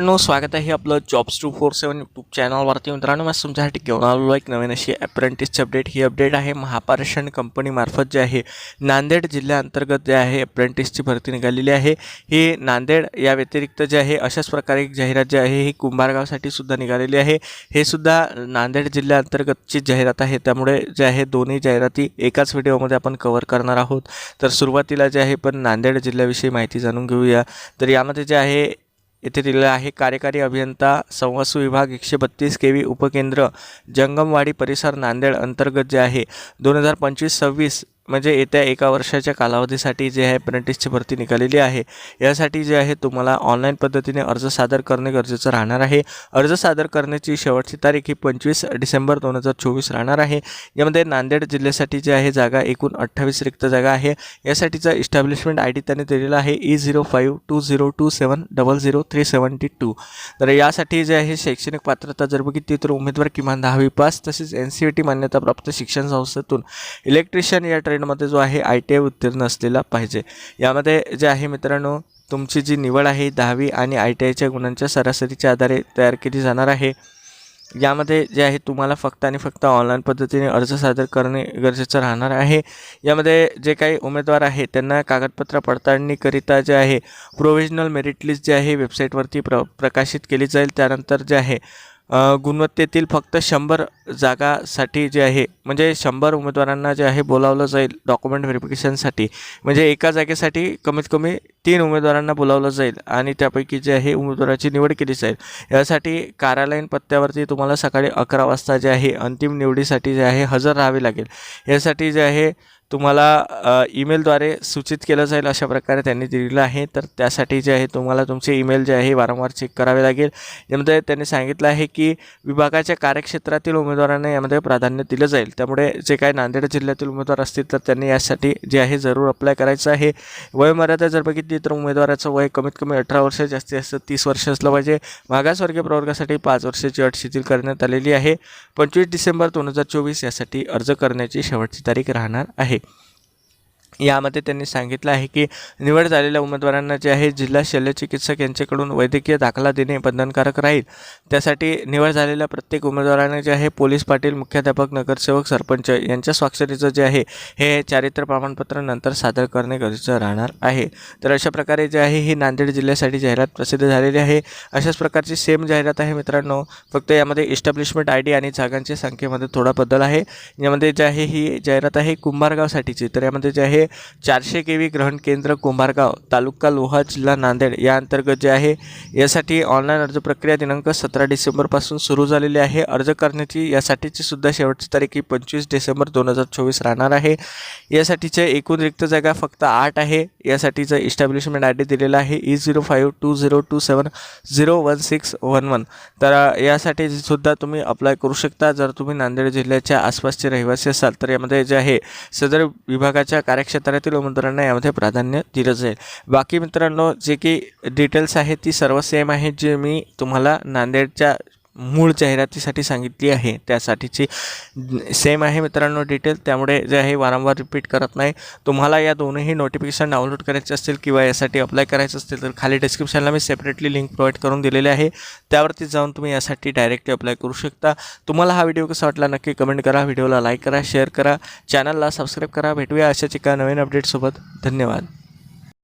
मित्रांनो स्वागत आहे आपलं jobs two four seven YouTube चॅनलवरती मित्रांनो मी तुमच्यासाठी घेऊन आलेलो एक नवीन अशी अप्रेंटिसची अपडेट ही अपडेट आहे महापारेषण कंपनीमार्फत जे आहे नांदेड जिल्ह्याअंतर्गत जे आहे अप्रेंटिसची भरती निघालेली आहे. ही नांदेड या व्यतिरिक्त जे आहे अशाच प्रकारे एक जाहिरात जी आहे ही कुंभारगावसाठी सुद्धा निघालेली आहे. हे सुद्धा नांदेड जिल्ह्याअंतर्गतची जाहिरात आहे. त्यामुळे जे आहे दोन्ही जाहिराती एकाच व्हिडिओमध्ये आपण कव्हर करणार आहोत. तर सुरुवातीला जे आहे पण नांदेड जिल्ह्याविषयी माहिती जाणून घेऊया. तर यामध्ये जे आहे येथे दिलेलं आहे. कार्यकारी अभियंता संवासू विभाग एकशे बत्तीस के व्ही उपकेंद्र जंगमवाडी परिसर नांदेड अंतर्गत जे आहे. दोन हजार पंचवीस सव्वीस म्हणजे येत्या एका वर्षाच्या कालावधीसाठी जे आहे अप्रेंटिसची भरती निघालेली आहे. यासाठी जे आहे तुम्हाला ऑनलाईन पद्धतीने अर्ज सादर करणे गरजेचं राहणार आहे. अर्ज सादर करण्याची शेवटची तारीख ही पंचवीस डिसेंबर दोन हजार चोवीस राहणार आहे. यामध्ये नांदेड जिल्ह्यासाठी जे आहे जागा एकूण अठ्ठावीस रिक्त जागा आहे. यासाठीचा इस्टॅब्लिशमेंट आय डी त्यांनी दिलेला आहे. E zero five two zero two seven double zero three seventy two तर यासाठी जे आहे शैक्षणिक पात्रता जर बघितली तर उमेदवार किमान दहावी पास तसेच एन सी ई टी मान्यताप्राप्त शिक्षण संस्थेतून. इलेक्ट्रिशियन या ट्रेडमध्ये जो आहे आय टी आय उत्तीर्ण असलेला पाहिजे. यामध्ये जे आहे मित्रांनो तुमची जी निवड आहे दहावी आणि आय टी आयच्या गुणांच्या सरासरीच्या आधारे तयार केली जाणार आहे. यामध्ये जे आहे तुम्हाला फक्त आणि फक्त ऑनलाईन पद्धतीने अर्ज सादर करणे गरजेचं राहणार आहे. यामध्ये जे काही उमेदवार आहे त्यांना कागदपत्र पडताळणीकरिता जे आहे प्रोव्हिजनल मेरिट लिस्ट जे आहे वेबसाईटवरती प्र प्रकाशित केली जाईल. त्यानंतर जे आहे गुणवत्तेतील फक्त शंभर जागासाठी जे आहे म्हणजे शंभर उमेदवारांना जे आहे बोलावलं जाईल डॉक्युमेंट व्हेरिफिकेशनसाठी म्हणजे एका जागेसाठी कमीत कमी तीन उमेदवारांना बोलावलं जाईल आणि त्यापैकी जे आहे उमेदवाराची निवड केली जाईल. यासाठी कार्यालयीन पत्त्यावरती तुम्हाला सकाळी अकरा वाजता जे आहे अंतिम निवडीसाठी जे आहे हजर राहावे लागेल. यासाठी जे आहे तुम्हाला ईमेलद्वारे सूचित केलं जाईल अशा प्रकारे त्यांनी दिलेलं आहे. तर त्यासाठी जे आहे तुम्हाला तुमचे ईमेल जे आहे वारंवार चेक करावे लागेल. यामध्ये त्यांनी सांगितलं आहे की विभागाच्या कार्यक्षेत्रातील उमेदवारांना यामध्ये प्राधान्य दिलं जाईल. त्यामुळे जे काही नांदेड जिल्ह्यातील उमेदवार असतील तर त्यांनी यासाठी जे आहे जरूर अप्लाय करायचं आहे. वयमर्यादा जर बघितली तर उमेदवाराचं वय कमीत कमी अठरा वर्ष जास्तीत जास्त तीस वर्ष असलं पाहिजे. मागासवर्गीय प्रवर्गासाठी पाच वर्षाची अट शिथिल करण्यात आलेली आहे. पंचवीस डिसेंबर दोन हजार चोवीस यासाठी अर्ज करण्याची शेवटची तारीख राहणार आहे. यामध्ये त्यांनी सांगितलं आहे की निवड झालेल्या उमेदवारांना जे आहे जिल्हा शल्यचिकित्सक यांच्याकडून वैद्यकीय दाखला देणे बंधनकारक राहील. त्यासाठी निवड झालेल्या प्रत्येक उमेदवाराने जे आहे पोलीस पाटील मुख्याध्यापक नगरसेवक सरपंच यांच्या स्वाक्षरीचं जे आहे हे चारित्र प्रमाणपत्र नंतर सादर करणे गरजेचं राहणार आहे. तर अशा प्रकारे जे आहे ही नांदेड जिल्ह्यासाठी जाहिरात प्रसिद्ध झालेली आहे. अशाच प्रकारची सेम जाहिरात आहे मित्रांनो. फक्त यामध्ये इस्टॅब्लिशमेंट आय डी आणि जागांच्या संख्येमध्ये थोडा बदल आहे. यामध्ये जे आहे ही जाहिरात आहे कुंभारगावसाठीची. तर यामध्ये जे आहे चारशे के व्ही ग्रहण केंद्र कुंभारगाव तालुका लोहा जिल्हा नांदेड या अंतर्गत जे आहे यासाठी ऑनलाईन अर्ज प्रक्रिया दिनांक सतरा डिसेंबरपासून सुरू झालेली आहे. अर्ज करण्याची यासाठीची सुद्धा शेवटची तारीख ही पंचवीस डिसेंबर दोन हजार चोवीस राहणार आहे. यासाठीच्या एकूण रिक्त जागा फक्त आठ आहे. यासाठीचं इस्टॅब्लिशमेंट आय डी दिलेला आहे. E zero five two zero two seven zero one six one one तर यासाठी सुद्धा तुम्ही अप्लाय करू शकता. जर तुम्ही नांदेड जिल्ह्याच्या आसपासचे रहिवासी असाल तर यामध्ये जे आहे सदर विभागाच्या क्षेत्रातील उमेदवारांना यामध्ये प्राधान्य दिलं जाईल. बाकी मित्रांनो जे की डिटेल्स आहेत ती सर्व सेम आहेत जे मी तुम्हाला नांदेडच्या मूळ जाहिरातीसाठी सांगितली आहे. त्यासाठीची सेम आहे मित्रांनो डिटेल त्यामुळे जे आहे वारंवार रिपीट करत नाही. तुम्हाला या दोन्ही नोटिफिकेशन डाउनलोड करायचे असतील किंवा यासाठी अप्लाय करायचं असतील तर खाली डिस्क्रिप्शनला मी सेपरेटली लिंक प्रोव्हाइड करून दिलेले आहे. त्यावरती जाऊन तुम्ही यासाठी डायरेक्टली अप्लाय करू शकता. तुम्हाला हा व्हिडिओ कसा वाटला नक्की कमेंट करा. व्हिडिओला लाईक करा शेअर करा. चॅनलला सबस्क्राईब करा. भेटूया अशाच एका नवीन अपडेटसोबत धन्यवाद.